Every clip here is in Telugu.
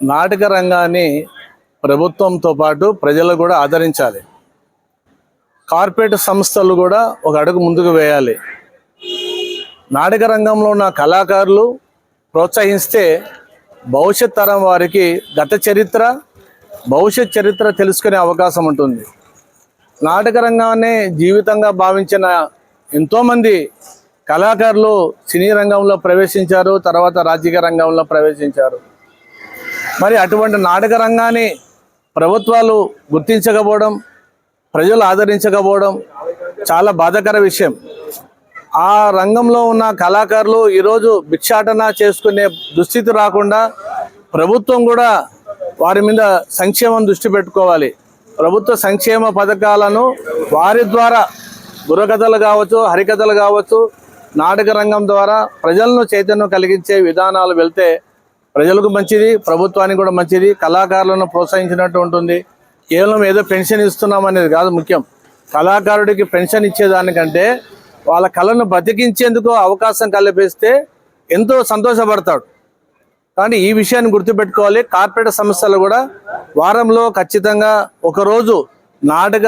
నాటక రంగాన్ని ప్రభుత్వంతో పాటు ప్రజలు కూడా ఆదరించాలి. కార్పొరేట్ సంస్థలు కూడా ఒక అడుగు ముందుకు వేయాలి. నాటక రంగంలో ఉన్న కళాకారులు ప్రోత్సహిస్తే భవిష్యత్ తరం వారికి గత చరిత్ర భవిష్యత్ చరిత్ర తెలుసుకునే అవకాశం ఉంటుంది. నాటక రంగాన్ని జీవితంగా భావించిన ఎంతోమంది కళాకారులు సినీ రంగంలో ప్రవేశించారు తర్వాత రాజకీయ రంగంలో ప్రవేశించారు. మరి అటువంటి నాటక రంగాన్ని ప్రభుత్వాలు గుర్తించకపోవడం ప్రజలు ఆదరించకపోవడం చాలా బాధాకర విషయం. ఆ రంగంలో ఉన్న కళాకారులు ఈరోజు భిక్షాటన చేసుకునే దుస్థితి రాకుండా ప్రభుత్వం కూడా వారి మీద సంక్షేమం దృష్టి పెట్టుకోవాలి. ప్రభుత్వ సంక్షేమ పథకాలను వారి ద్వారా బుర్రకథలు కావచ్చు హరికథలు కావచ్చు నాటక రంగం ద్వారా ప్రజలను చైతన్యం కలిగించే విధానాలు వెళ్తే ప్రజలకు మంచిది ప్రభుత్వానికి కూడా మంచిది కళాకారులను ప్రోత్సహించినట్టు ఉంటుంది. కేవలం ఏదో పెన్షన్ ఇస్తున్నాం అనేది కాదు ముఖ్యం. కళాకారుడికి పెన్షన్ ఇచ్చేదానికంటే వాళ్ళ కళను బతికించేందుకు అవకాశం కల్పిస్తే ఎంతో సంతోషపడతాడు. కానీ ఈ విషయాన్ని గుర్తుపెట్టుకోవాలి. కార్పొరేట్ సంస్థలు కూడా వారంలో ఖచ్చితంగా ఒకరోజు నాటక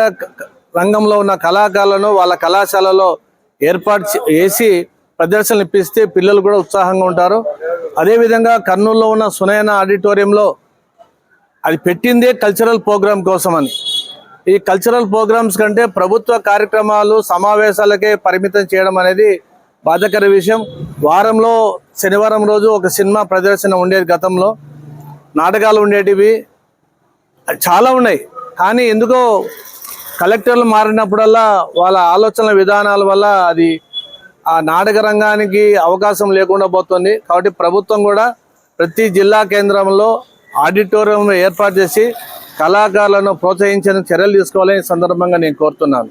రంగంలో ఉన్న కళాకారులను వాళ్ళ కళాశాలలో ఏర్పాటు చేసి ప్రదర్శనలు ఇప్పిస్తే పిల్లలు కూడా ఉత్సాహంగా ఉంటారు. అదేవిధంగా కర్నూలులో ఉన్న సునయన ఆడిటోరియంలో అది పెట్టిందే కల్చరల్ ప్రోగ్రామ్ కోసమని. ఈ కల్చరల్ ప్రోగ్రామ్స్ కంటే ప్రభుత్వ కార్యక్రమాలు సమావేశాలకే పరిమితం చేయడం అనేది బాధకర విషయం. వారంలో శనివారం రోజు ఒక సినిమా ప్రదర్శన ఉండేది గతంలో. నాటకాలు ఉండేటివి. చాలా ఉన్నాయి. కానీ ఎందుకో కలెక్టర్లు మారినప్పుడల్లా వాళ్ళ ఆలోచన విధానాల వల్ల అది ఆ నాటక రంగానికి అవకాశం లేకుండా పోతుంది. కాబట్టి ప్రభుత్వం కూడా ప్రతి జిల్లా కేంద్రంలో ఆడిటోరియం ఏర్పాటు చేసి కళాకారులను ప్రోత్సహించిన చర్యలు తీసుకోవాలని సందర్భంగా నేను కోరుతున్నాను.